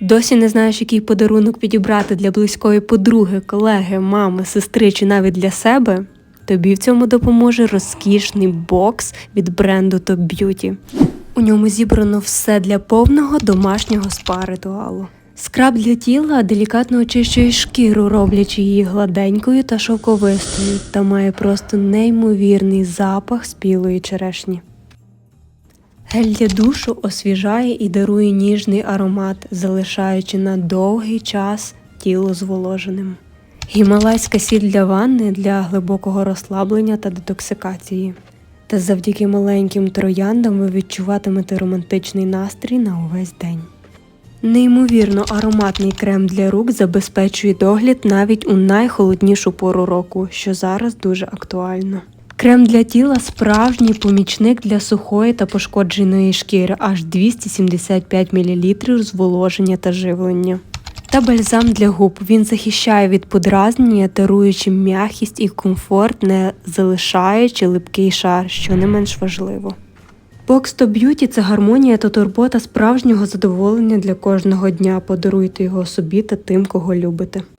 Досі не знаєш, який подарунок підібрати для близької подруги, колеги, мами, сестри чи навіть для себе? Тобі в цьому допоможе розкішний бокс від бренду Top Beauty. У ньому зібрано все для повного домашнього спа-ритуалу. Скраб для тіла делікатно очищує шкіру, роблячи її гладенькою та шовковистою, та має просто неймовірний запах спілої черешні. Гель душу освіжає і дарує ніжний аромат, залишаючи на довгий час тіло зволоженим. Гімалайська сіль для ванни для глибокого розслаблення та детоксикації. Та завдяки маленьким трояндам ви відчуватимете романтичний настрій на увесь день. Неймовірно ароматний крем для рук забезпечує догляд навіть у найхолоднішу пору року, що зараз дуже актуально. Крем для тіла справжній помічник для сухої та пошкодженої шкіри, аж 275 мл зволоження та живлення. Та бальзам для губ. Він захищає від подразнення, даруючи м'якість і комфорт, не залишаючи липкий шар, що не менш важливо. Box to Beauty – це гармонія та турбота справжнього задоволення для кожного дня. Подаруйте його собі та тим, кого любите.